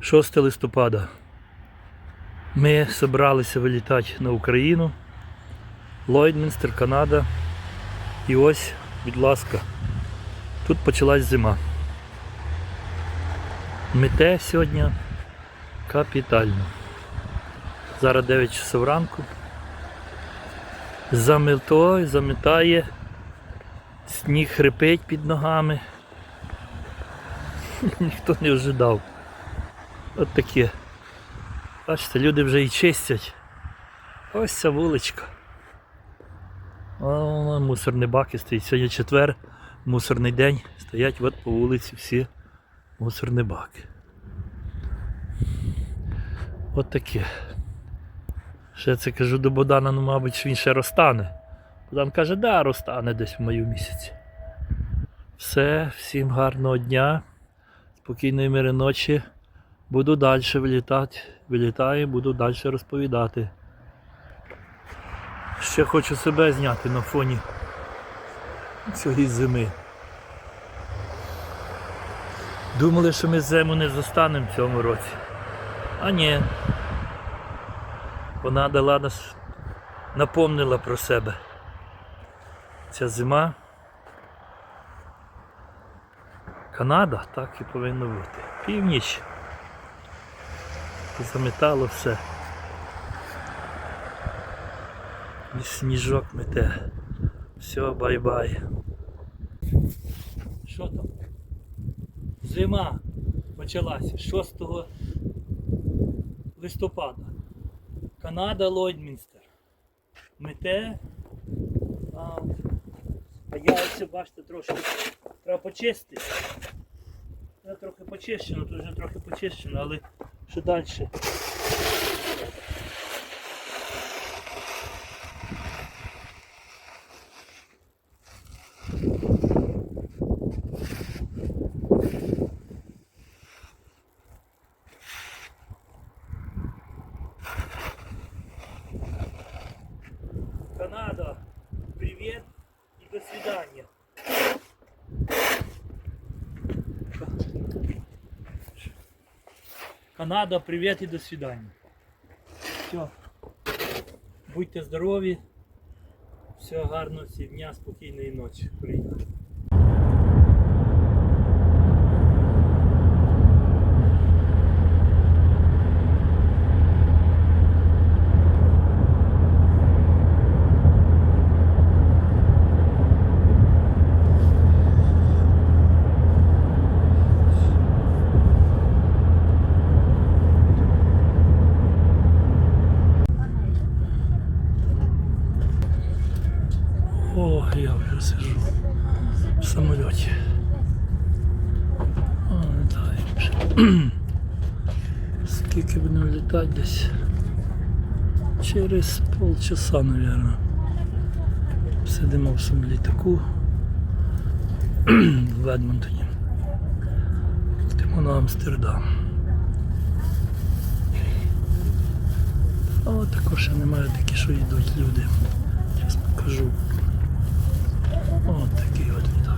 6 листопада. Ми зібралися вилітати на Україну. Ллойдмінстер, Канада. І ось, будь ласка, тут почалась зима. Мете сьогодні капітально. Зараз 9 часов ранку. Замето, заметає, сніг хрипить під ногами. Ніхто не ожидав. От таке. Бачите, люди вже і чистять. Ось ця вуличка. О, мусорні баки стоять. Сьогодні четвер, мусорний день. Стоять от по вулиці всі мусорні баки. От таке. Ще це кажу до Богдана, ну мабуть, він ще розтане. Богдан каже, да, розтане десь в маю місяці. Все, всім гарного дня, спокійної мири ночі. Буду далі вилітати. Вилітаю, буду далі розповідати. Ще хочу себе зняти на фоні цієї зими. Думали, що ми зиму не застанемо в цьому році. А ні. Вона дала нас, напомнила про себе. Ця зима. Канада, так і повинно бути. Північ. Заметало все. І сніжок мете. Все, бай-бай. Що там? Зима почалася 6 листопада. Канада Ллойдмінстер. Мете. А, а яйця, бачите, трошки треба почистити. Це трохи почищено, тут вже трохи почищено, але що далі? Канада, привет и до свидания. Канада, привет и до свидания. Все. Будьте здорові. Всього гарного всі дня, спокійної ночі. Україна. О, я вже сижу в самоліті. О, літаю вже. Скільки будемо літати десь? Через полчаса, мабуть. Сидимо в самому літаку в Едмонтоні. Летимо на Амстердам. От також ще немає такі, що йдуть люди. Зараз Вот такие вот виды.